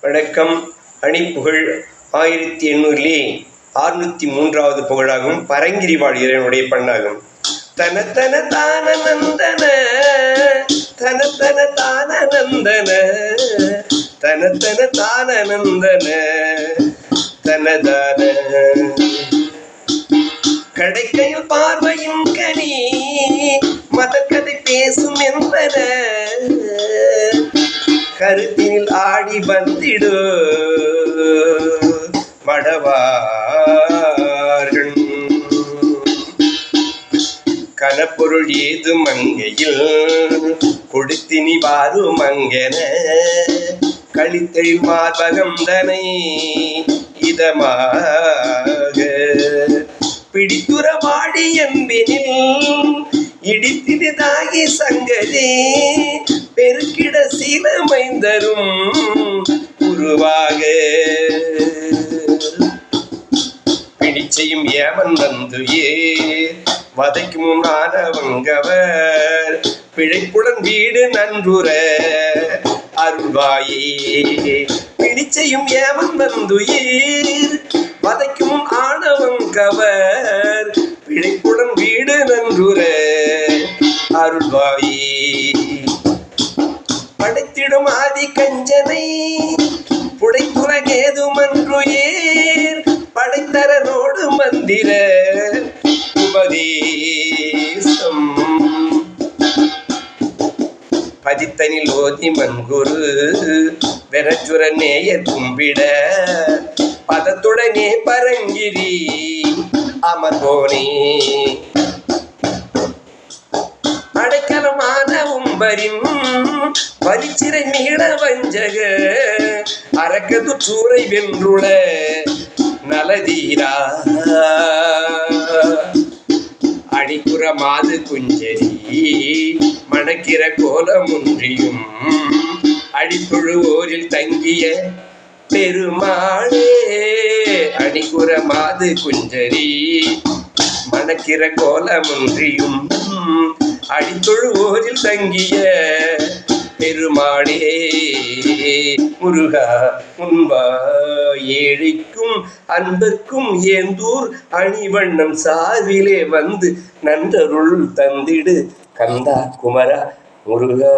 வணக்கம். அணிப்புகழ் ஆயிரத்தி எண்ணூறிலே அறுநூத்தி மூன்றாவது புகழாகும். பரங்கிரி வாழ் இறைவனுடைய பண்ணாகும். தன தன தான நந்தன தன தன தான நந்தன தன தன தான நந்தன தனதான. கடைக்கையில் பார்வையும் கருத்தினில் ஆடி வந்திடு. மடவார்கள் கனப்பொருள் ஏது மங்கையில்? கொடுத்தினி வாரு மங்கன. கழித்தெழில் மார்பகம் தனை இதமாக. பிடித்துற வாடி என்பெனில் இடித்தினதாகி சங்கதி பெருக்கிட சீலமைந்தரும் உருவாக. பிடிச்சையும் ஏமன் வந்து ஏ வதைக்கும் ஆனவங்கவர் பிழைப்புடன் வீடு நன்றுற அருள்வாயே. பிடிச்சையும் ஏமன் வந்துயிர் வதைக்கும் ஆனவங்கவர் பிழைப்புடன் வீடு நன்றுற அருள்வாயே. படைத்திடும் ஆதி கஞ்சனை புடைத்துலகேதுமன்று ஏர் படைத்தரனோடு மந்திர உபதேசம். பதித்தனில் ஓதி மண்குரு வெரச்சுர நேயர் கும்பிட. பதத்துடனே பரங்கிரி அமர்வோனே அடைக்கலமான உம்பரின் வரிச்சிறை மீள வஞ்சக. அரக்கது சூறை வென்றுள நலதீரா. அடிக்குற மாது குஞ்சரி மணக்கிற கோலமுன்றியும் அடிப்புழுவோரில் தங்கிய பெருமாளே. அடிக்குற மாது குஞ்சரி மணக்கிற கோலமுன்றியும் அடித்தொழுவோரில் தங்கிய பெருமாளே. முருகா முன்பா ஏழைக்கும் அன்பர்க்கும் ஏந்தூர் அணிவண்ணம் சார்பிலே வந்து நன்றருள் தந்திடு கந்தா குமரா முருகா.